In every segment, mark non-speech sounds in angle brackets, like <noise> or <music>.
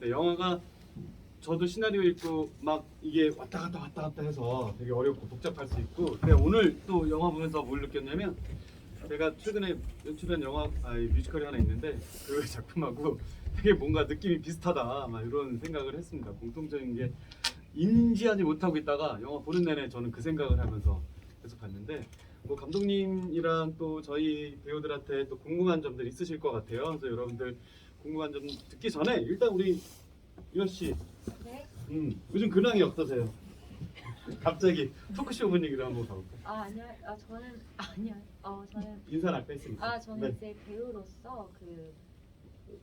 네, 영화가 저도 시나리오 읽고 막 이게 왔다 갔다 왔다 갔다 해서 되게 어렵고 복잡할 수 있고 근데 오늘 또 영화 보면서 뭘 느꼈냐면 제가 최근에 연출한 영화 아니 뮤지컬이 하나 있는데 그 작품하고 되게 뭔가 느낌이 비슷하다 막 이런 생각을 했습니다 공통적인 게 인지하지 못하고 있다가 영화 보는 내내 저는 그 생각을 하면서 계속 봤는데 뭐 감독님이랑 또 저희 배우들한테 또 궁금한 점들 있으실 것 같아요. 그래서 여러분들 궁금한 점 듣기 전에 일단 우리 유아 씨, 네. 음, 요즘 근황이 어떠세요? <laughs> 갑자기 토크쇼 분위기로 한번 가볼까요? 아 아니요. 아 저는 아니요. 어 저는 인사는 아까 했으니까. 아 저는 네. 이제 배우로서 그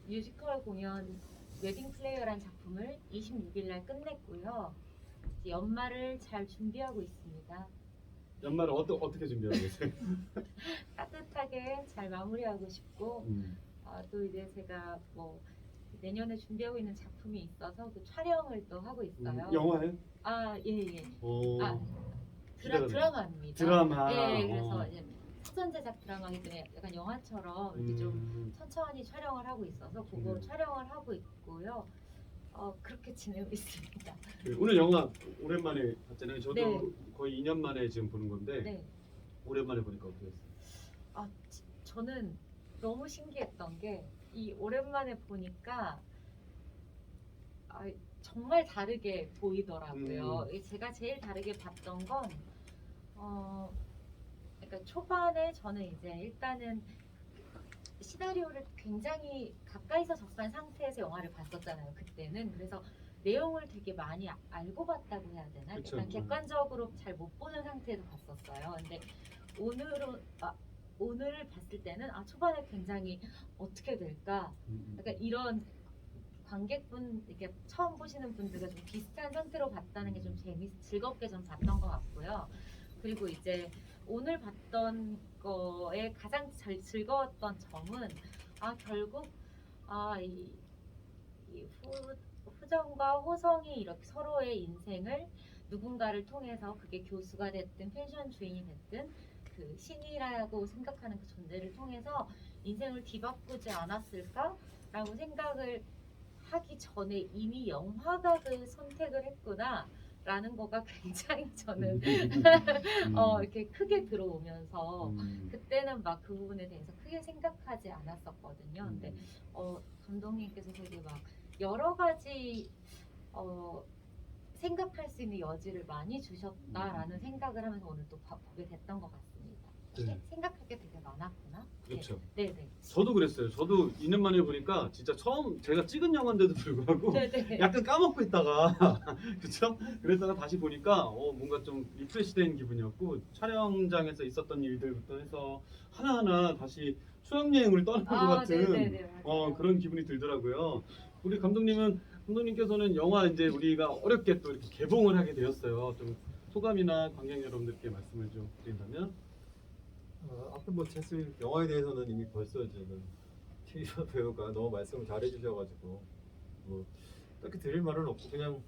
뮤지컬 공연 웨딩 플레이어란 작품을 26일 날 끝냈고요. 이제 연말을 잘 준비하고 있습니다. 연말을 어떠, 어떻게 준비하고 계세요? <laughs> 따뜻하게 잘 마무리하고 싶고 음. 아, 또 이제 제가 뭐 내년에 준비하고 있는 작품이 있어서 그 촬영을 또 하고 있어요. 음, 영화요? 아 예 예. 오. 아, 기대가 드라, 돼요. 드라마입니다. 드라마. 예, 그래서 어. 이제 사전 제작 드라마이기 때문에 약간 영화처럼 이렇게 좀 음. 천천히 촬영을 하고 있어서 그거 음. 촬영을 하고 있고요. 어 그렇게 지내고 있습니다. 그 오늘 영화 오랜만에 봤잖아요. 저도 네. 거의 2년 만에 지금 보는 건데 네. 오랜만에 보니까 어떠셨어요? 아 지- 저는 너무 신기했던 게 이 오랜만에 보니까 아, 정말 다르게 보이더라고요. 음. 이 제가 제일 다르게 봤던 건 어, 그러니까 초반에 저는 이제 일단은 시나리오를 굉장히 가까이서 접한 상태에서 영화를 봤었잖아요. 그때는 그래서 내용을 되게 많이 아- 알고 봤다고 해야 되나? 그쵸. 약간 객관적으로 잘 못 보는 상태에서 봤었어요. 근데 오늘은 아, 오늘을 봤을 때는 아 초반에 굉장히 어떻게 될까? 음, 음. 약간 이런 관객분 이렇게 처음 보시는 분들과 좀 비슷한 상태로 봤다는 게 좀 재밌 즐겁게 좀 봤던 것 같고요. 그리고 이제 오늘 봤던 거에 가장 잘 즐거웠던 점은 아 결국 아이 후정과 호성이 이렇게 서로의 인생을 누군가를 통해서 그게 교수가 됐든 펜션 주인이 됐든 그 신이라고 생각하는 그 존재를 통해서 인생을 뒤바꾸지 않았을까라고 생각을 하기 전에 이미 영화가 그 선택을 했구나 라는 거가 <laughs> 굉장히 저는 음. <laughs> 어 이렇게 크게 들어오면서 음. 그때는 막 그 부분에 대해서 크게 생각하지 않았었거든요. 근데 음. 어 감독님께서 되게 막 여러 가지 어 생각할 수 있는 여지를 많이 주셨다라는 생각을 하면서 오늘 또 봐- 보게 됐던 것 같습니다. 네. 세- 생각할 게 되게 많았구나. 그렇죠. 네, 네, 저도 그랬어요. 저도 2년 만에 보니까 진짜 처음 제가 찍은 영화인데도 불구하고 네, 네. <laughs> 약간 까먹고 있다가 <laughs> 그렇죠? 그랬다가 다시 보니까 어, 뭔가 좀 리프레시된 기분이었고 촬영장에서 있었던 일들부터 해서 하나하나 다시 수학 여행을 떠나는 것 같은 네, 네, 네, 맞아요. 어, 그런 기분이 들더라고요. 우리 감독님은 감독님께서는 영화 이제 우리가 어렵게 또 이렇게 개봉을 하게 되었어요. 좀 소감이나 관객 여러분들께 말씀을 좀 드린다면 어, 앞에 뭐 사실 영화에 대해서는 이미 벌써 저는 최희선 배우가 너무 말씀을 잘해주셔가지고 뭐 딱히 드릴 말은 없고 그냥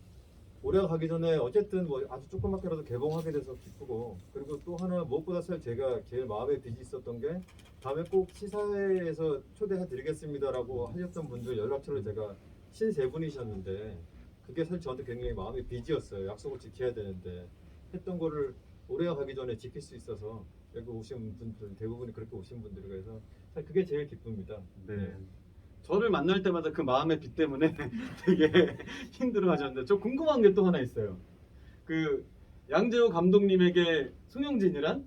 올해가 가기 전에 어쨌든 뭐 아주 조그맣게라도 개봉하게 돼서 기쁘고 그리고 또 하나 무엇보다 사실 제가 제일 마음에 빚이 있었던 게 다음에 꼭 시사회에서 초대해 드리겠습니다라고 하셨던 분들 연락처를 제가 신세 분이셨는데 그게 사실 저한테 굉장히 마음의 빚이었어요. 약속을 지켜야 되는데 했던 거를 올해가 가기 전에 지킬 수 있어서 여기 오신 분들 대부분이 그렇게 오신 분들이 그래서 사실 그게 제일 기쁩니다. 네. 저를 만날 때마다 그 마음의 빚 때문에 <laughs> 되게 힘들어하셨는데 저 궁금한 게 또 하나 있어요. 그 양재호 감독님에게 송영진이란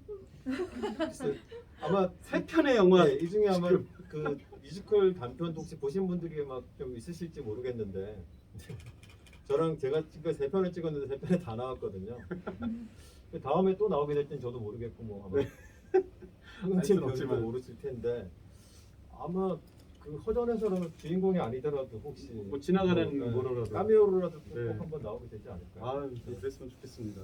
아마 세 편의 영화 네, 이 중에 아마 그 뮤지컬 단편 혹시 보신 분들이 막 좀 있으실지 모르겠는데 <laughs> 저랑 제가 지금 세 편을 찍었는데 세 편에 다 나왔거든요. 그 다음에 또 나오게 될진 저도 모르겠고 뭐 아마 <laughs> 수는 배우도 없지만. 모르실 텐데 아마 그 허전해서라도 주인공이 아니더라도 혹시 뭐 지나가는 뭐, 네, 뭐로라도. 까메오로라도 꼭 네. 한번 나오게 되지 않을까. 아, 그랬으면 좋겠습니다.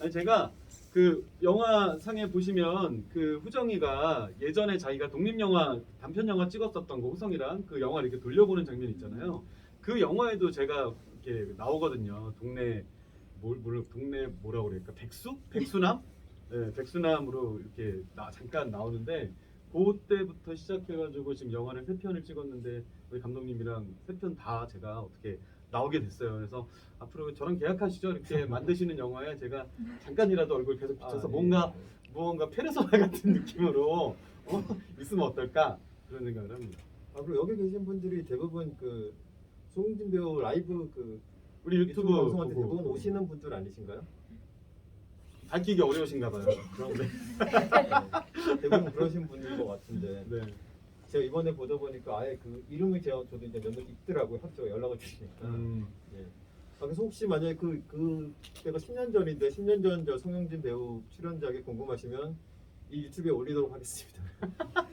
아니 제가 그 영화 상에 보시면 그 후정이가 예전에 자기가 독립 영화 단편 영화 찍었었던 거 후성이랑 그 영화를 이렇게 돌려보는 장면 있잖아요. 그 영화에도 제가 이렇게 나오거든요. 동네 뭘, 뭘 동네 뭐라고 그럴까 백수? 백수남? 네, 백수남으로 이렇게 나, 잠깐 나오는데 그때부터 시작해가지고 지금 영화를 세 편을 찍었는데 우리 감독님이랑 세 편 다 제가 어떻게 나오게 됐어요. 그래서 앞으로 저랑 계약하시죠. 이렇게 <laughs> 만드시는 영화에 제가 잠깐이라도 얼굴 계속 아, 붙여서 예. 뭔가 무언가 페르소나 같은 느낌으로 어, 있으면 어떨까 그런 생각을 합니다. 아 그리고 여기 계신 분들이 대부분 그 송진 배우 라이브 그 우리 유튜브, 유튜브 방송한테 보고 대부분 오시는 분들 아니신가요? 밝히기 어려우신가 봐요. <laughs> 그런데 네. 대부분 그러신 분인 것 같은데 네. 제가 이번에 보다 보니까 아예 그 이름이 제가 저도 이제 몇몇 있더라고요 합쳐가 연락을 주시니까 음, 예. 아, 그래서 혹시 만약에 그, 그 때가 10년 전인데 10년 전 저 송영진 배우 출연작이 궁금하시면 이 유튜브에 올리도록 하겠습니다. <laughs>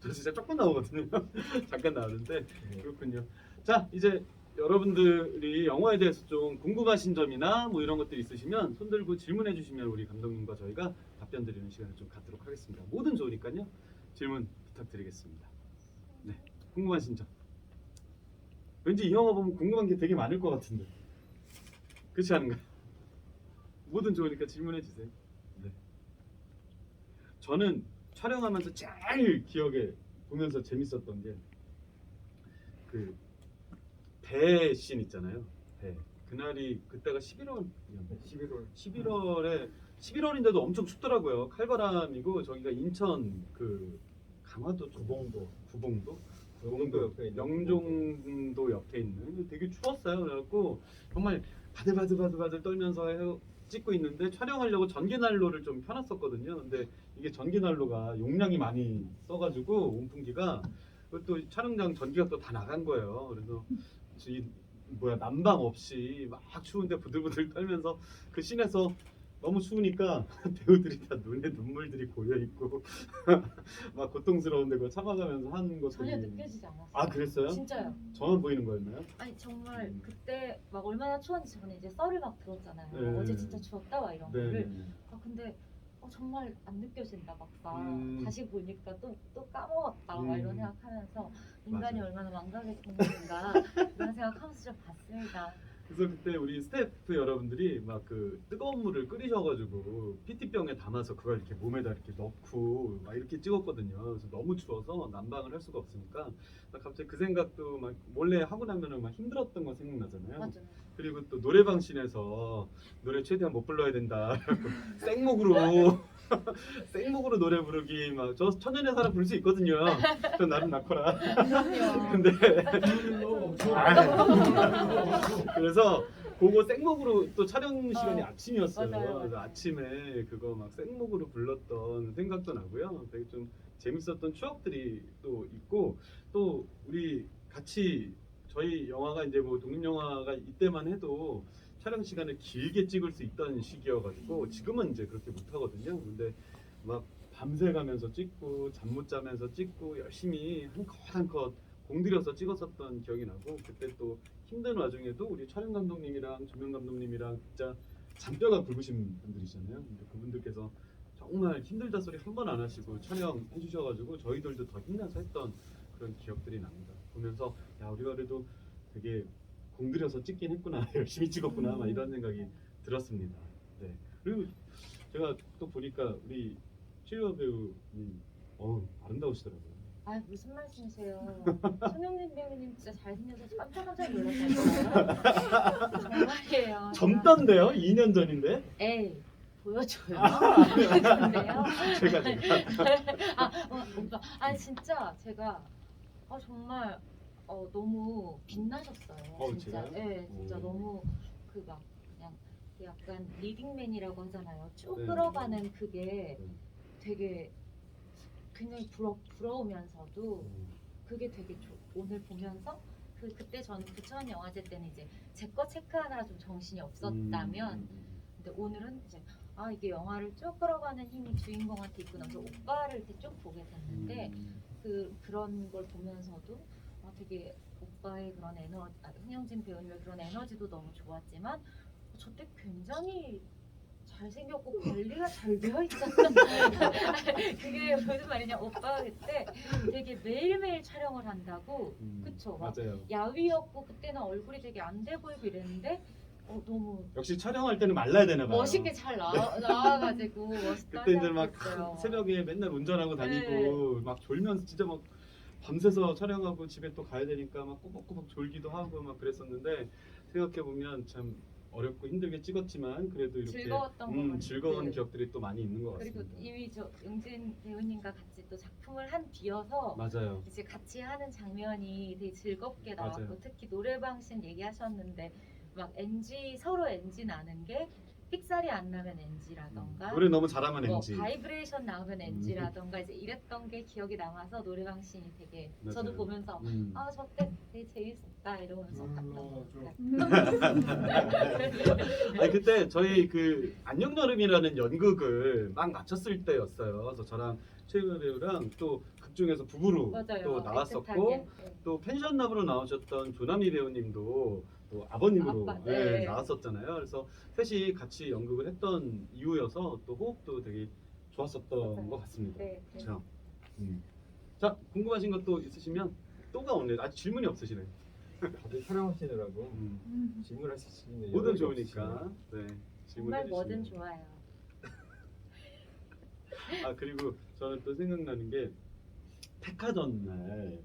저 진짜 조금 나오거든요. <laughs> 잠깐 나오는데 예. 그렇군요. 자 이제 여러분들이 영화에 대해서 좀 궁금하신 점이나 뭐 이런 것들 있으시면 손 들고 질문해 주시면 우리 감독님과 저희가 답변 드리는 시간을 좀 갖도록 하겠습니다. 뭐든 좋으니까요. 질문 부탁드리겠습니다. 네, 궁금하신 점. 왠지 이 영화 보면 궁금한 게 되게 많을 것 같은데. 그렇지 않은가요? 뭐든 좋으니까 질문해 주세요. 네. 저는 촬영하면서 제일 기억에 보면서 재밌었던 게그 배씬 있잖아요. 배. 그날이 그때가 11월이었나요? 11월 11월에 11월인데도 엄청 춥더라고요. 칼바람이고 저기가 인천 그 강화도 쪽 구봉도 구봉도 구봉도 옆에 있는 영종도 옆에 있는 되게 추웠어요. 그래갖고 정말 바들바들바들바들 떨면서 해- 찍고 있는데 촬영하려고 전기 난로를 좀 켜놨었거든요. 근데 이게 전기 난로가 용량이 많이 써가지고 온풍기가 그것도 촬영장 전기가 또 다 나간 거예요. 그래서 이 뭐야 난방 없이 막 추운데 부들부들 떨면서 그 씬에서 너무 추우니까 <laughs> 배우들이 다 눈에 눈물들이 고여 있고 <laughs> 막 고통스러운데 그걸 참아가면서 하는 것들이 전혀 느껴지지 않았어요. 아 그랬어요? 진짜요. 저만 보이는 거였나요? 아니 정말 음. 그때 막 얼마나 추웠는지 저는 이제 썰을 막 들었잖아요. 네. 어제 진짜 추웠다 막 이런 네. 거를. 아 근데 어, 정말 안 느껴진다 막상 음. 다시 보니까 또 또 까먹었다 막 이런 음. 생각하면서 인간이 맞아요. 얼마나 망가졌는가 이런 생각하면서 좀 봤습니다. 그래서 그때 우리 스태프 여러분들이 막 그 뜨거운 물을 끓이셔가지고 PT병에 담아서 그걸 이렇게 몸에다 이렇게 넣고 막 이렇게 찍었거든요. 그래서 너무 추워서 난방을 할 수가 없으니까 나 갑자기 그 생각도 막 몰래 하고 나면은 막 힘들었던 거 생각나잖아요. 맞아요. 그리고 또 노래방 씬에서 노래 최대한 못 불러야 된다. <laughs> 생목으로 <laughs> 생목으로 노래 부르기 막 저 천년의 사랑 부를 수 있거든요. 저 나름. 그럼요. 근데 아, <laughs> 그래서 그거 생목으로 또 촬영 시간이 어, 아침이었어요. 맞아요. 그래서 아침에 그거 막 생목으로 불렀던 생각도 나고요. 되게 좀 재밌었던 추억들이 또 있고 또 우리 같이 저희 영화가 이제 뭐 독립 영화가 이때만 해도 촬영 시간을 길게 찍을 수 있던 시기여가지고 지금은 이제 그렇게 못 하거든요. 근데 막 밤새 가면서 찍고 잠 못 자면서 찍고 열심히 한 컷 한 컷 공들여서 찍었었던 기억이 나고 그때 또 힘든 와중에도 우리 촬영 감독님이랑 조명 감독님이랑 진짜 잔뼈가 굵으신 분들이잖아요. 근데 그분들께서 정말 힘들다 소리 한 번 안 하시고 촬영해 주셔가지고 저희들도 더 힘내서 했던 그런 기억들이 납니다. 보면서 야 우리가 그래도 되게 공들여서 찍긴 했구나 <laughs> 열심히 찍었구나 막 이런 생각이 들었습니다. 네 그리고 제가 또 보니까 우리 최유아 배우님 어 아름다우시더라고요. 아 무슨 말씀이세요? <laughs> 손흥민 배우님 진짜 잘생겨서 깜짝깜짝 놀랐어요. <laughs> 정말이에요. 젊던데요? 2년 전인데? 에이 보여줘요. 아. 근데요. 제가 제가 아 어, 오빠 아니 진짜 제가 어, 정말 어, 너무 빛나셨어요. 어, 진짜. 제가요? 네, 진짜 오. 너무 그 막 그냥 약간 리딩맨이라고 하잖아요. 쭉 네. 끌어가는 그게 네. 되게 굉장히 부러, 부러우면서도 그게 되게 좋- 오늘 보면서 그 그때 저는 부천 영화제 때는 이제 제 거 체크하느라 좀 정신이 없었다면 음, 근데 오늘은 이제 아 이게 영화를 쭉 끌어가는 힘이 주인공한테 있구나 그래서 오빠를 이렇게 쭉 보게 됐는데 음, 그 그런 걸 보면서도 아, 되게 오빠의 그런 에너 아, 흥영진 배우님의 그런 에너지도 너무 좋았지만 저때 굉장히 잘생겼고 관리가 잘 되어 있잖아. <laughs> 그게 무슨 말이냐 오빠가 그때 되게 매일매일 촬영을 한다고 음, 그쵸, 막 맞아요. 야위였고 그때는 얼굴이 되게 안 돼 보이고 이랬는데 어, 너무 역시 촬영할 때는 말라야 되나 봐요. 멋있게 잘 나와, 나와가지고 멋있다 그때 이제 막 생각했어요. <laughs> 새벽에 맨날 운전하고 다니고 네. 막 졸면서 진짜 막 밤새서 촬영하고 집에 또 가야 되니까 막 꾸벅꾸벅 졸기도 하고 막 그랬었는데 생각해 보면 참 어렵고 힘들게 찍었지만 그래도 이렇게 즐거웠던 것 음, 같아요. 즐거운 네. 기억들이 또 많이 있는 것 그리고 같습니다. 이미 저 용진 배우님과 같이 또 작품을 한 뒤여서 맞아요. 이제 같이 하는 장면이 되게 즐겁게 나왔고 맞아요. 특히 노래방신 얘기하셨는데 막 NG 서로 NG 나는 게 삑살이 안 나면 NG라던가 노래 너무 잘하면 뭐 NG. 바이브레이션 나오면 NG라던가 이제 이랬던 게 기억이 남아서 노래방신이 되게 저도 맞아요. 보면서 음. 아 저때 되게 재밌었다 이러면서 봤던. 같아요. <laughs> 아니 그때 저희 그 안녕 여름이라는 연극을 막 마쳤을 때였어요. 그래서 저랑 최윤아 배우랑 또 극중에서 부부로 맞아요. 또 나왔었고. 네. 또 펜션남으로 나오셨던 조남희 배우님도 또 아버님으로 아빠, 예, 네. 나왔었잖아요. 그래서 셋이 같이 연극을 했던 이유여서 또 호흡도 되게 좋았었던 맞아요. 것 같습니다. 네, 네. 자, 음. 자 궁금하신 것도 있으시면 또가 오늘 아직 질문이 없으시네. 다들 촬영하시느라고 음. 질문할 수 있는 뭐든 여력이 좋으니까 네 질문해 정말 뭐든 주시면. 좋아요. <laughs> 아 그리고 저는 또 생각나는 게 백화점 날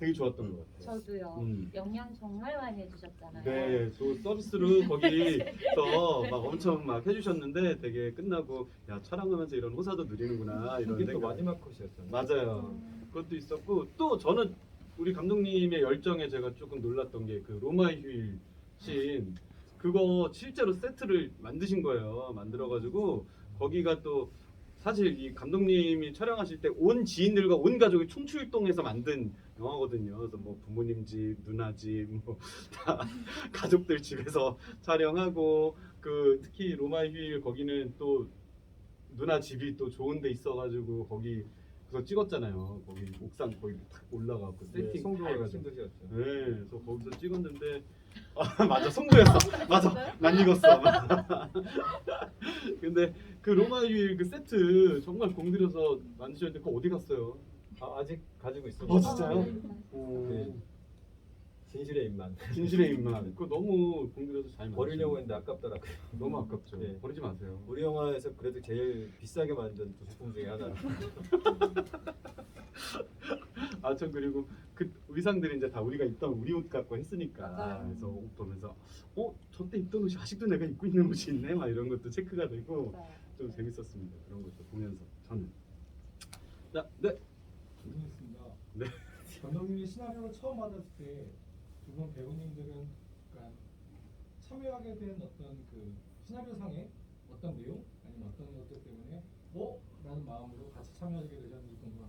되게 좋았던 것 같아요. 저도요. 음. 영양 정말 많이 해주셨잖아요. 네, 또 서비스로 거기서 막 엄청 막 해주셨는데 되게 끝나고 야 촬영하면서 이런 호사도 누리는구나 이런 이게 또 생각. 마지막 컷이었잖아요. 맞아요. 음. 그것도 있었고 또 저는 우리 감독님의 열정에 제가 조금 놀랐던 게 그 로마의 휴일 씬 그거 실제로 세트를 만드신 거예요. 만들어가지고 거기가 또 사실 이 감독님이 촬영하실 때 온 지인들과 온 가족이 총출동해서 만든 영화거든요. 그래서 뭐 부모님 집, 누나 집, 뭐 <laughs> 다 가족들 집에서 촬영하고 그 특히 로마의 휴일 거기는 또 누나 집이 또 좋은 데 있어가지고 거기 그래서 찍었잖아요. 거기 옥상 거기 탁 올라가고 네, 세팅 송도가 다 해가지고. 네, 그래서 거기서 찍었는데 아 <laughs> 맞아 송도였어. 맞아 난 익었어. <laughs> 근데 그 로마 유일 그 세트 정말 공들여서 만드셨는데 그거 어디 갔어요? 아, 아직 가지고 있습니다. 어, 진짜요? 네. 진실의 입만 진실의 입만. <laughs> 그거 너무 공들여서 잘 버리려고 만드셨는데 했는데 아깝더라고요. 너무 아깝죠. 네. 버리지 마세요. 우리 영화에서 그래도 제일 비싸게 만든 두 소품 중에 하나. 아전 그리고 그 의상들이 이제 다 우리가 입던 우리 옷 갖고 했으니까 맞아요. 그래서 옷 보면서 어 저때 입던 옷이 아직도 내가 입고 있는 옷이 있네 막 이런 것도 체크가 되고 맞아요. 좀 재밌었습니다 그런 것도 보면서 저는 자네 질문했습니다. 네. 감독님이 시나리오를 처음 받았을 때 두 분 배우님들은 약간 참여하게 된 어떤 그 시나리오 상의 어떤 내용 아니면 어떤 것들 때문에 어? 라는 마음으로 같이 참여하게 되셨는지 궁금합니다.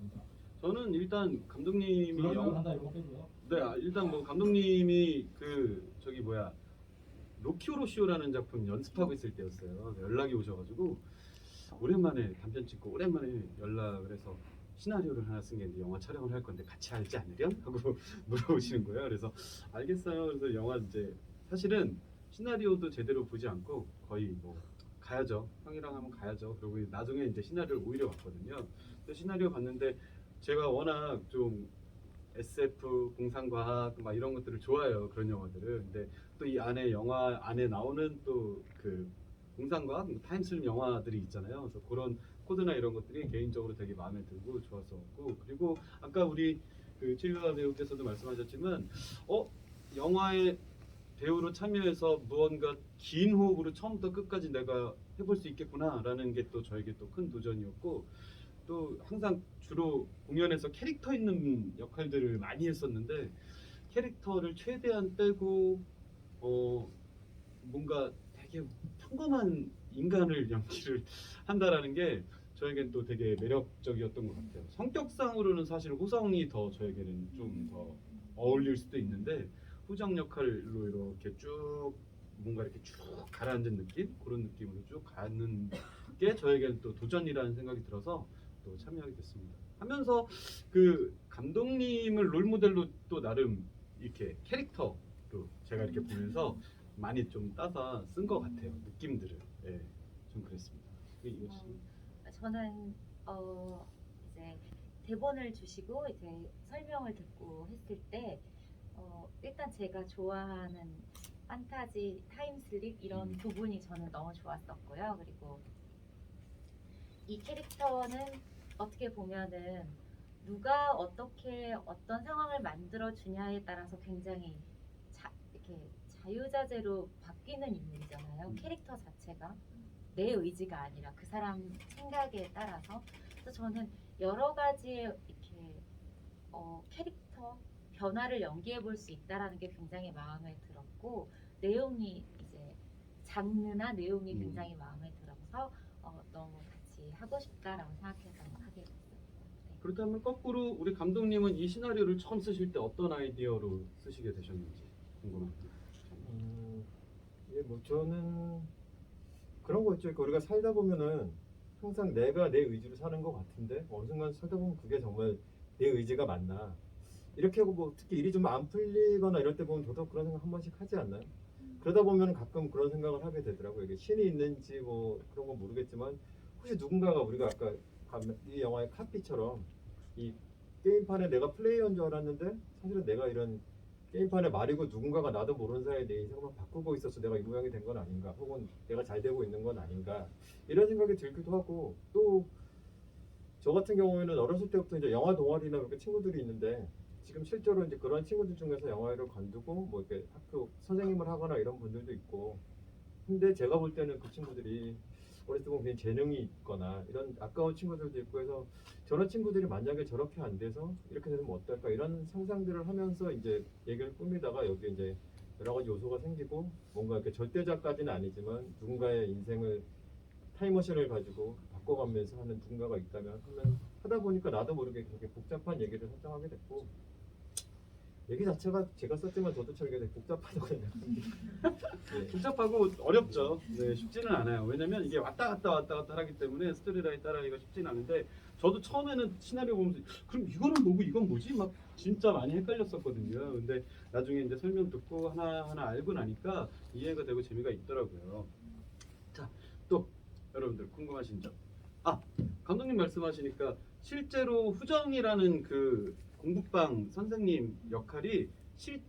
저는 일단 감독님이 영, 한다 이런 거 빼고요. 네 아, 일단 뭐 감독님이 그 저기 뭐야 로키오로시오라는 작품 연습하고 있을 때였어요 연락이 오셔가지고 오랜만에 단편 찍고 오랜만에 연락을 해서 시나리오를 하나 쓴 게 있는데 영화 촬영을 할 건데 같이 하지 않으련? 하고 <laughs> 물어보시는 거예요. 그래서 알겠어요. 그래서 영화 이제 사실은 시나리오도 제대로 보지 않고 거의 뭐 가야죠. 형이랑 하면 가야죠. 그리고 나중에 이제 시나리오를 오히려 봤거든요. 그 시나리오 봤는데 제가 워낙 좀 SF, 공상과학 막 이런 것들을 좋아해요. 그런 영화들을. 근데 또 이 안에 영화 안에 나오는 또 그 공상과학, 타임슬립 영화들이 있잖아요. 그래서 그런 코드나 이런 것들이 개인적으로 되게 마음에 들고 좋았었고 그리고 아까 우리 그 칠가 배우께서도 말씀하셨지만 어 영화에 배우로 참여해서 무언가 긴 호흡으로 처음부터 끝까지 내가 해볼 수 있겠구나라는 게 또 저에게 또 큰 도전이었고 또 항상 주로 공연에서 캐릭터 있는 역할들을 많이 했었는데 캐릭터를 최대한 빼고 어 뭔가 되게 평범한 인간을 연기를 <laughs> 한다라는 게 저에겐 또 되게 매력적이었던 것 같아요. 성격상으로는 사실 호성이 더 저에게는 좀 더 어울릴 수도 있는데 후장 역할로 이렇게 쭉 뭔가 이렇게 쭉 가라앉은 느낌 그런 느낌으로 쭉 가는 게 저에게는 또 도전이라는 생각이 들어서 또 참여하게 됐습니다. 하면서 그 감독님을 롤 모델로 또 나름 이렇게 캐릭터로 제가 이렇게 보면서 많이 좀 따서 쓴 것 같아요 느낌들을 예, 좀 그랬습니다. 이거 씨. 어, 저는 어 이제 대본을 주시고 이제 설명을 듣고 했을 때 어, 일단 제가 좋아하는 판타지, 타임슬립 이런 음. 부분이 저는 너무 좋았었고요. 그리고 이 캐릭터는 어떻게 보면은 누가 어떻게 어떤 상황을 만들어 주냐에 따라서 굉장히 자, 이렇게 자유자재로 바뀌는 인물이잖아요. 음. 캐릭터 자체가 내 의지가 아니라 그 사람 생각에 따라서 그래서 저는 여러 가지의 이렇게 어, 캐릭터 변화를 연기해 볼 수 있다라는 게 굉장히 마음에 들었고 내용이 이제 장르나 내용이 음. 굉장히 마음에 들어서 어, 너무 같이 하고 싶다라고 생각해서 하게 됐어요. 네. 그렇다면 거꾸로 우리 감독님은 이 시나리오를 처음 쓰실 때 어떤 아이디어로 쓰시게 되셨는지 궁금합니다. 음, 예, 뭐 저는 그런 거 있죠. 그러니까 우리가 살다 보면은 항상 내가 내 의지로 사는 것 같은데 어느 순간 살다 보면 그게 정말 내 의지가 맞나 이렇게 하고 뭐 특히 일이 좀 안 풀리거나 이럴 때 보면 저도 그런 생각 한 번씩 하지 않나요? 그러다 보면 가끔 그런 생각을 하게 되더라고요. 이게 신이 있는지 뭐 그런 건 모르겠지만 혹시 누군가가 우리가 아까 감- 이 영화의 카피처럼 이 게임판에 내가 플레이어인 줄 알았는데 사실은 내가 이런 게임판에 말이고 누군가가 나도 모르는 사이에 내 인생을 막 바꾸고 있어서 내가 이 모양이 된 건 아닌가 혹은 내가 잘 되고 있는 건 아닌가 이런 생각이 들기도 하고 또 저 같은 경우에는 어렸을 때부터 이제 영화 동아리나 이렇게 친구들이 있는데 지금 실제로 이제 그런 친구들 중에서 영화를 관두고 뭐 이렇게 학교 선생님을 하거나 이런 분들도 있고 근데 제가 볼 때는 그 친구들이 어렸을 때 보면 그냥 재능이 있거나 이런 아까운 친구들도 있고 해서 저런 친구들이 만약에 저렇게 안 돼서 이렇게 되면 어떨까? 이런 상상들을 하면서 이제 얘기를 꾸미다가 여기 이제 여러 가지 요소가 생기고 뭔가 이렇게 절대자까지는 아니지만 누군가의 인생을 타임머신을 가지고 바꿔가면서 하는 누군가가 있다면 하면 하다 보니까 나도 모르게 그렇게 복잡한 얘기를 설정하게 됐고 얘기 자체가 제가 썼지만 저도 참 이게 생각합니다. 예. <laughs> 복잡하고 어렵죠. 네, 쉽지는 않아요. 왜냐면 이게 왔다 갔다 왔다 갔다 하기 때문에 스토리라인 따라하기가 쉽지는 않은데 저도 처음에는 시나리오 보면서 그럼 이거는 뭐고 이건 뭐지? 막 진짜 많이 헷갈렸었거든요. 근데 나중에 이제 설명 듣고 하나 하나 알고 나니까 이해가 되고 재미가 있더라고요. 자, 또 여러분들 궁금하신 점. 아, 감독님 말씀하시니까 실제로 후정이라는 그 공부방 선생님 역할이 실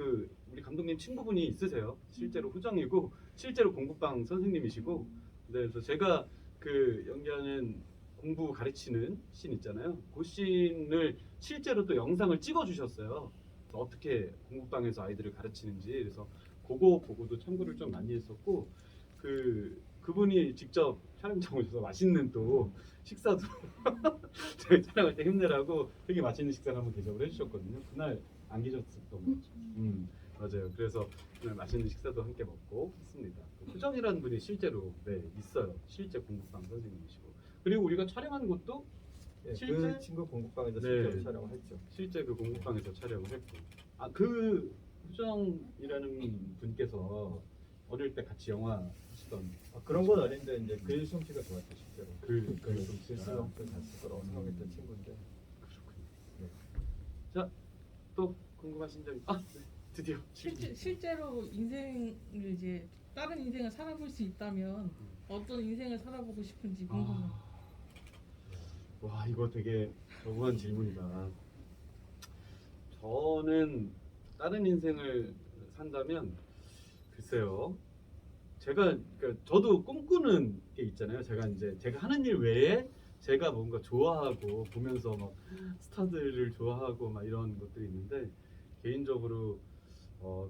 그 우리 감독님 친구분이 있으세요. 실제로 후정이고 실제로 공부방 선생님이시고 네, 그래서 제가 그 연기하는 공부 가르치는 씬 있잖아요. 그 씬을 실제로 또 영상을 찍어 주셨어요. 어떻게 공부방에서 아이들을 가르치는지 그래서 그거 보고도 참고를 좀 많이 했었고 그 그분이 직접 촬영장 오셔서 맛있는 또 식사도 <laughs> 저희 촬영할 때 힘내라고 되게 맛있는 식사를 한번 대접을 해주셨거든요. 그날 안 계셨었던 거죠. 음 맞아요. 그래서 그날 맛있는 식사도 함께 먹고 했습니다. 후정이라는 분이 실제로 네 있어요. 실제 공부방 선생님이시고 그리고 우리가 촬영한 곳도 예, 실제? 그 친구 공부방에서 네. 실제로 촬영을 했죠. 실제 그 공부방에서 촬영을 했고 아그 후정이라는 분께서 어릴 때 같이 영화 하시던 아, 그런 건 아닌데 이제 글 솜씨가 좋았죠 실제로. 글- 글글 솜씨 솜씨가. 글쓰기도 잘쓸 거라고 생각했던 음. 친구인데. 그렇군요. 네. 자, 또 궁금하신 점? 아, 네. 드디어 실제, 실제로 인생을 이제 다른 인생을 살아볼 수 있다면 어떤 인생을 살아보고 싶은지 궁금해요. 아, 와, 이거 되게 저구한 질문이다. 저는 다른 인생을 산다면 글쎄요. 제가 그러니까 저도 꿈꾸는 게 있잖아요. 제가 이제 제가 하는 일 외에 제가 뭔가 좋아하고 보면서 막 스타들을 좋아하고 막 이런 것들이 있는데 개인적으로 어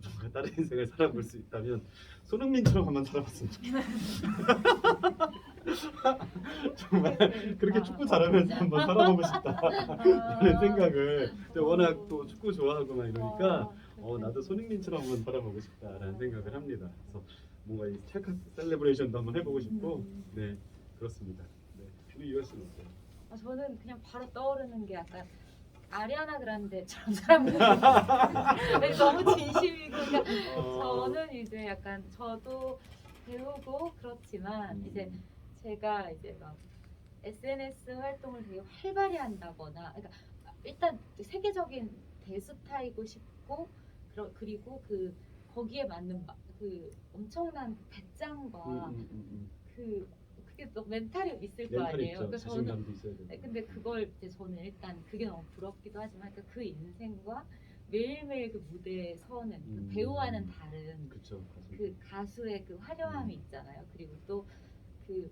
정말 다른 인생을 살아볼 수 있다면 손흥민처럼 한번 살아봤으면 좋겠어요. <laughs> 정말 그렇게 축구 잘하면서 한번 살아보고 싶다라는 생각을 워낙 또 축구 좋아하고 막 이러니까 어 나도 손흥민처럼 한번 살아보고 싶다라는 생각을 합니다. 그래서 뭔가 이 찰칵 셀레브레이션도 한번 해보고 싶고 네 그렇습니다. 네. 우리 유아 씨는 어때요? 아, 저는 그냥 바로 떠오르는 게 약간 아리아나 그란데처럼 사람들 <laughs> 너무 진심이고 그러니까 어. 저는 이제 약간 저도 배우고 그렇지만 음. 이제 제가 이제 막 SNS 활동을 되게 활발히 한다거나 그러니까 일단 세계적인 대스타이고 싶고 그리고 그 거기에 맞는 마- 그 엄청난 배짱과 음, 음, 음, 그 그게 또 멘탈이 있을 음. 거 멘탈 아니에요. 있죠. 그러니까 저는 자신감도 있어야 되고. 네, 근데 그걸 이제 저는 일단 그게 너무 부럽기도 하지만 그러니까 그 인생과 매일매일 그 무대에 서는 그 음. 배우와는 다른 그쵸. 그 가수의 그 화려함이 있잖아요. 그리고 또 그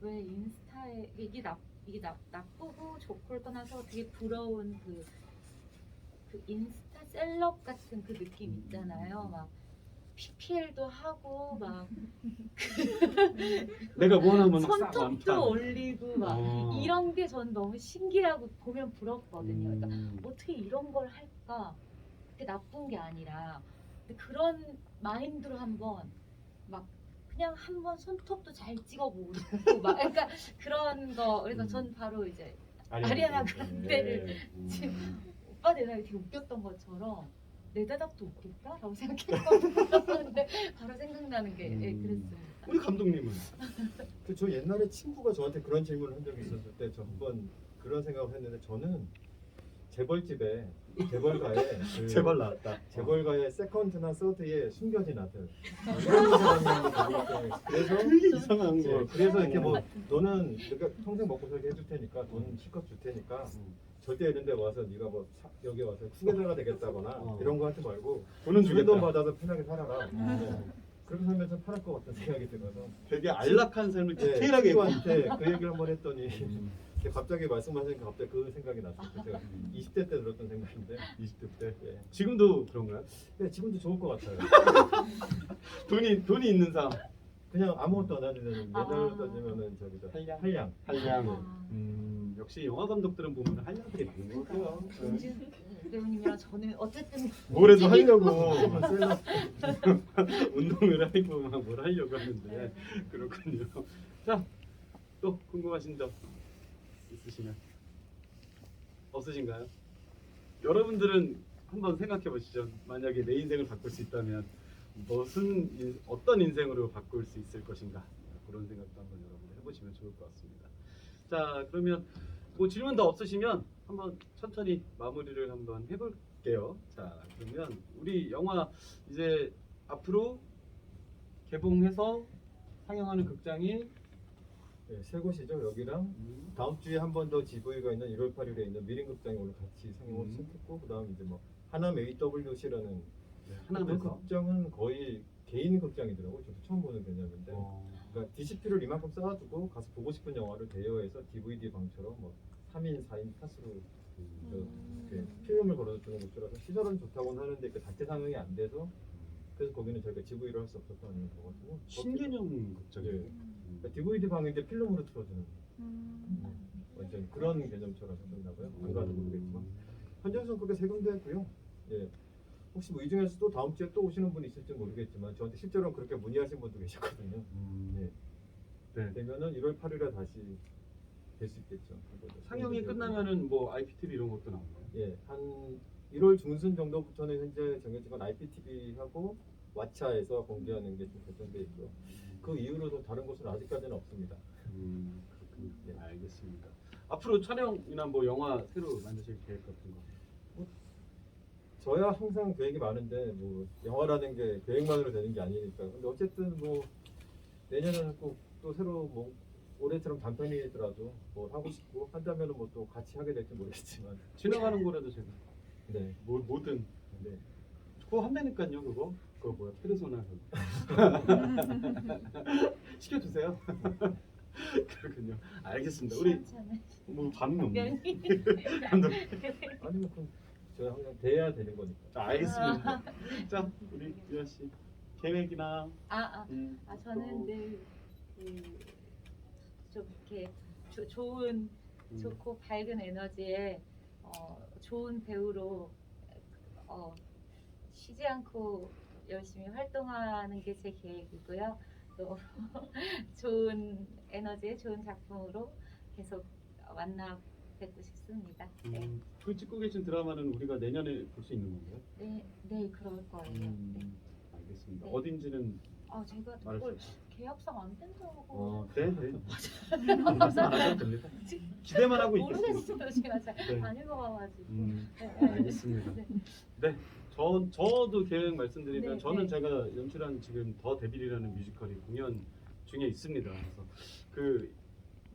왜 인스타에 이게 나 이게 나, 나쁘고 좋고를 떠나서 되게 부러운 그, 그 인스타 셀럽 같은 그 느낌 있잖아요. 막 PPL도 하고 막 <laughs> 내가 막싹 손톱도. 올리고 막 어. 이런 게 전 너무 신기하고 보면 부럽거든요. 그러니까 음. 어떻게 이런 걸 할까? 그게 나쁜 게 아니라 근데 그런 마인드로 한번 막 그냥 한번 손톱도 잘 찍어보고 막 그러니까 그런 거 그래서 음. 전 바로 이제 아리아나 아리아나 그란데. 그란데를 음. 지금 오빠 대답이 되게 웃겼던 것처럼 내 대답도 웃길까라고 생각했거든요. 바로 생각나는 게 예, 음. 그랬습니다. 우리 감독님은 그 저 옛날에 친구가 저한테 그런 질문을 한 적이 있었을 때 저 한번 그런 생각을 했는데 저는 재벌집에 재벌가에 그 <laughs> 제발 나왔다. 재벌가의 세컨드나 서드에 숨겨진 아들 이런 사람이 한번 그래서 <laughs> 되게 이상한 예, 거. 그래서 이렇게 뭐 너는 내가 평생 먹고 살게 해줄 테니까 돈 실컷 줄 테니까 음. 절대 이런 데 와서 네가 뭐 사- 여기 와서 후계자가 되겠다거나 어. 이런 거 하지 말고 돈은 주는 돈 주겠다. 받아서 편하게 살아라 어. 네. 그렇게 살면 좀 편할 것 같은 생각이 들어서 되게 안락한 삶을 네, 디테일하게 했고. 친구한테 그 얘기를 한번 했더니 갑자기 말씀하시니까 갑자기 그 생각이 났어요 제가 <laughs> 20대 때 들었던 생각인데 20대 때. 예. 지금도 그런가요? 네, 지금도 좋을 것 같아요 <laughs> 돈이 돈이 있는 삶. 그냥 아무것도 안 하는 옛날로 아. 따지면은 저기다 한량? 한량 한량. 아. 음, 역시 영화 감독들은 보면 한량들이 많은 것 같아요. 네. 김진 배우님이랑 저는 어쨌든 뭐래도 하려고 조금 <laughs> 셀럽 운동을 하고 막뭘 하려고 하는데 그렇군요. 자, 또 궁금하신 점 있으시면 없으신가요? 여러분들은 한번 생각해 보시죠. 만약에 내 인생을 바꿀 수 있다면 무슨 인- 어떤 인생으로 바꿀 수 있을 것인가 그런 생각도 한번 여러분 해보시면 좋을 것 같습니다. 자, 그러면 뭐 질문 더 없으시면 한번 천천히 마무리를 한번 해볼게요. 자, 그러면 우리 영화 이제 앞으로 개봉해서 상영하는 극장이 네, 세 곳이죠 여기랑 음, 다음 주에 한 번 더 GV가 있는 1월 8일에 있는 미림극장에 오늘 같이 상영을 음. 시켰고 그다음 이제 뭐 하남 AWC라는 네, 그 하나면서 극장은 거의 개인 극장이더라고요. 저도 처음 보는 개념인데. 어, 그러니까 DCP를 이만큼 쌓아두고 가서 보고 싶은 영화를 대여해서 DVD 방처럼 뭐 3인, 4인 탓으로 음, 음. 필름을 걸어주는 곳이라서 시설은 좋다고는 하는데 그 자체 상영이 안 돼서 그래서 거기는 저희가 GV를 할 수 없었다는 거거든요. 신개념 극장이에요. 네. 그러니까 DVD 방인데 필름으로 틀어주는 음. 완전 그런 개념처럼 하셨나 봐요. 안 가도 모르겠지만 현장에서는 그렇게 세 군데 했고요. 예. 혹시 뭐 이 중에서 또 다음 주에 또 오시는 분이 있을지 모르겠지만 저한테 실제로 그렇게 문의하신 분도 계셨거든요. 음, 네. 네. 되면은 1월 8일에 다시 될 수 있겠죠. 상영이 끝나면은 뭐 IPTV 이런 것도 나오나요? 예, 한 1월 중순 정도부터는 현재 정해진 건 IPTV하고 왓챠에서 공개하는 게 좀 결정돼 있고요. 그 이후로도 다른 곳은 아직까지는 없습니다. 음, 그렇군요. 네, 알겠습니다. 앞으로 촬영이나 뭐 영화 새로 만드실 계획 같은 거. 저야 항상 계획이 많은데 뭐 영화라는 게 계획만으로 되는 게 아니니까. 근데 어쨌든 뭐 내년에는 꼭 또 새로 뭐 올해처럼 단편이더라도 뭐 하고 싶고 한다면은 뭐 또 같이 하게 될지 모르겠지만. 지나가는 거라도 제가 네. 뭐 뭐든 네. 그거 한다니까요 그거 그거 뭐야? 페르소나 <laughs> 시켜주세요. <laughs> 그렇군요. 알겠습니다. 우리 시원찮은 뭐 반응이 없네. 면이 감독 아니면 그럼 제가 항상 돼야 되는 거니까. 자, 알겠습니다. <laughs> 자 우리 유아 씨. 계획이나. 아, 아, 음, 아 저는 또, 늘 그, 좀 이렇게 조, 좋은 음, 좋고 밝은 에너지에 어, 좋은 배우로 어, 쉬지 않고 열심히 활동하는 게 제 계획이고요. 또 <laughs> 좋은 에너지에 좋은 작품으로 계속 만나 뵙고 싶습니다. 네, 음, 그 찍고 계신 드라마는 우리가 내년에 볼 수 있는 건가요? 네, 네 그럴 거예요. 네. 음, 알겠습니다 네. 어딘지는 아 제가 그걸 계약상 안 된다고 어, 네, 네. <laughs> 말씀 안 하셔도 됩니다 <laughs> 기대만 하고 있겠습니다 모르겠어요. 제가 잘 네. 안 읽어봐가지고. 음, 네, 네. 알겠습니다. 네. 네, 저 저도 계획 말씀드리면 네, 저는 네. 제가 연출한 지금 더 데빌이라는 뮤지컬이 공연 중에 있습니다. 그래서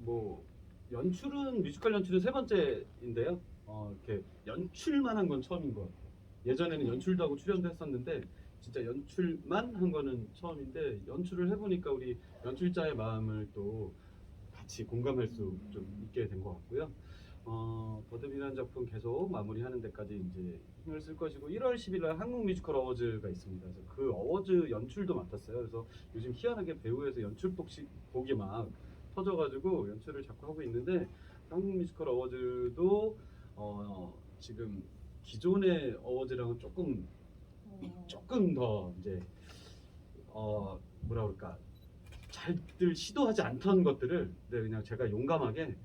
그뭐 연출은 뮤지컬 연출은 세 번째인데요. 어, 이렇게 연출만 한 건 처음인 것 같아요. 예전에는 연출도 하고 출연도 했었는데 진짜 연출만 한 거는 처음인데 연출을 해보니까 우리 연출자의 마음을 또 같이 공감할 수 좀 있게 된 것 같고요. 어, 버드비라는 작품 계속 마무리하는 데까지 이제 힘을 쓸 것이고 1월 10일 날 한국 뮤지컬 어워즈가 있습니다. 그래서 그 어워즈 연출도 맡았어요. 그래서 요즘 희한하게 배우에서 연출 복시, 복이 막 터져가지고 연출을 자꾸 하고 있는데 한국 뮤지컬 어워즈도 어, 지금 기존의 어워즈랑은 조금 어, 조금 더 이제 어 뭐라 그럴까 잘들 시도하지 않던 것들을 네, 그냥 제가 용감하게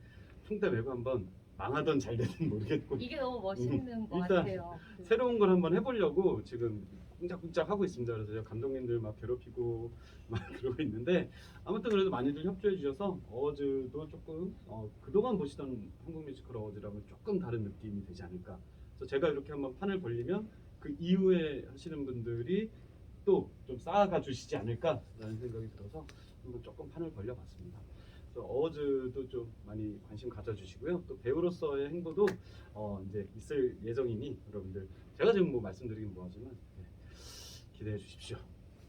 총대 메고 한번 망하던 잘 되든 모르겠고 이게 너무 멋있는 것 음, 일단 같아요. 그- 새로운 걸 한번 해보려고 지금 쿵짝쿵짝 하고 있습니다. 그래서 제가 감독님들 막 괴롭히고 <laughs> 막 그러고 있는데 아무튼 그래도 많이들 협조해 주셔서 어워즈도 조금 어, 그동안 보시던 한국 뮤지컬 어워즈랑은 조금 다른 느낌이 되지 않을까. 그래서 제가 이렇게 한번 판을 벌리면 그 이후에 하시는 분들이 또 좀 쌓아가 주시지 않을까라는 생각이 들어서 한번 조금 판을 벌려봤습니다. 그래서 어워즈도 좀 많이 관심 가져주시고요. 또 배우로서의 행보도 어, 이제 있을 예정이니 여러분들 제가 지금 뭐 말씀드리긴 뭐하지만 네, 기대해 주십시오.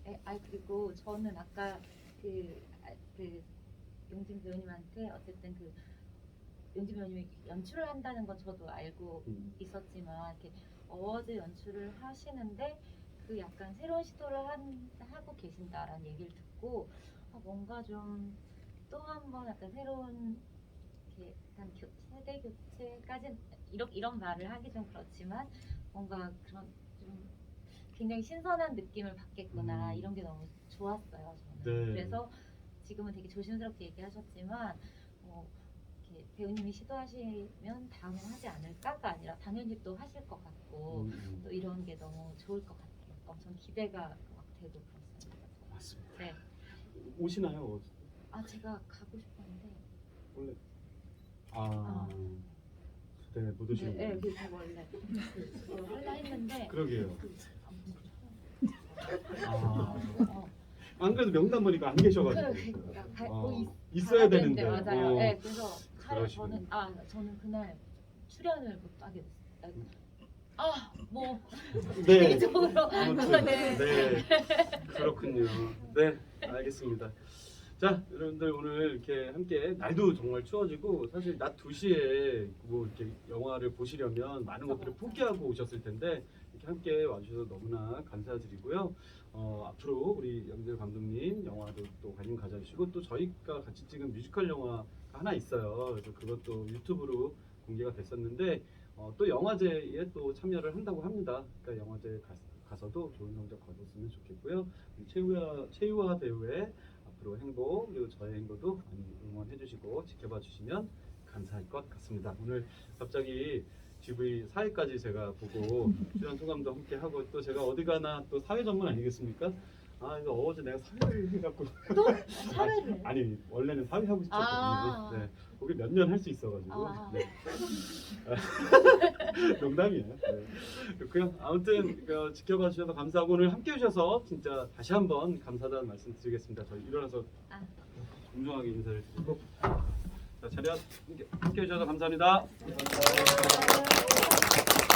네, 아 그리고 저는 아까 그, 아, 그 용진 배우님한테 어쨌든 그 용진 배우님이 연출을 한다는 건 저도 알고 음. 있었지만 이렇게 어워즈 연출을 하시는데 그 약간 새로운 시도를 한, 하고 계신다라는 얘기를 듣고 아, 뭔가 좀 또 한 번 약간 새로운 이렇게 약간 교, 세대 교체까지 이런 이런 말을 하기 좀 그렇지만 뭔가 그런 좀 굉장히 신선한 느낌을 받겠구나 음. 이런 게 너무 좋았어요 저는 네. 그래서 지금은 되게 조심스럽게 얘기하셨지만 뭐 이렇게 배우님이 시도하시면 다음은 하지 않을까가 아니라 당연히 또 하실 것 같고 음, 음. 또 이런 게 너무 좋을 것 같아요. 엄청 기대가 막 되고 그렇습니다. 맞습니다. 네. 오시나요? 아 제가 가고 싶었는데. 원래 아, 네, 못 네, 오시는 네, 요그 원래 하려 했는데. 그러게요. 아, 어, 안 그래도 명단 보니까 안 그, 계셔가지고 그러니까 가, 어, 거기 있어야 가야 되는데 맞아요. 어, 네, 그래서 차라리 그러시군요. 저는 아 저는 그날 출연을 못 하게 됐어요. 아 뭐 네. 개인적으로 아무튼 네. 네 그렇군요. 네 알겠습니다. 자 여러분들 오늘 이렇게 함께 날도 정말 추워지고 사실 낮 2시에 뭐 이렇게 영화를 보시려면 많은 것들을 포기하고 오셨을 텐데 이렇게 함께 와주셔서 너무나 감사드리고요. 어, 앞으로 우리 영재 감독님 영화도 또 관심 가져주시고 또 저희가 같이 찍은 뮤지컬 영화가 하나 있어요. 그래서 그것도 유튜브로 공개가 됐었는데 어, 또 영화제에 또 참여를 한다고 합니다. 그러니까 영화제 가, 가서도 좋은 성적 거뒀으면 좋겠고요. 최우아 최우아 배우의 앞으로 행보 그리고 저의 행보도 많이 응원해 주시고 지켜봐 주시면 감사할 것 같습니다. 오늘 갑자기 GV 사회까지 제가 보고 <laughs> 출연 소감도 함께 하고 또 제가 어디 가나 또 사회 전문 아니겠습니까? 아 이거 어제 내가 사회를 해갖고 또 사회를 <laughs> 아니 원래는 사회 하고 싶었거든요. 아. 네. 거기 몇 년 할 수 있어가지고 아. 네. <laughs> 농담이에요. 네. 그렇고요. 아무튼 그, 지켜봐 주셔서 감사하고 오늘 함께 해주셔서 진짜 다시 한번 감사하다는 말씀 드리겠습니다. 저희 일어나서 아. 공정하게 인사를 드리고 자 자리한 함께 해주셔서 감사합니다. 감사합니다.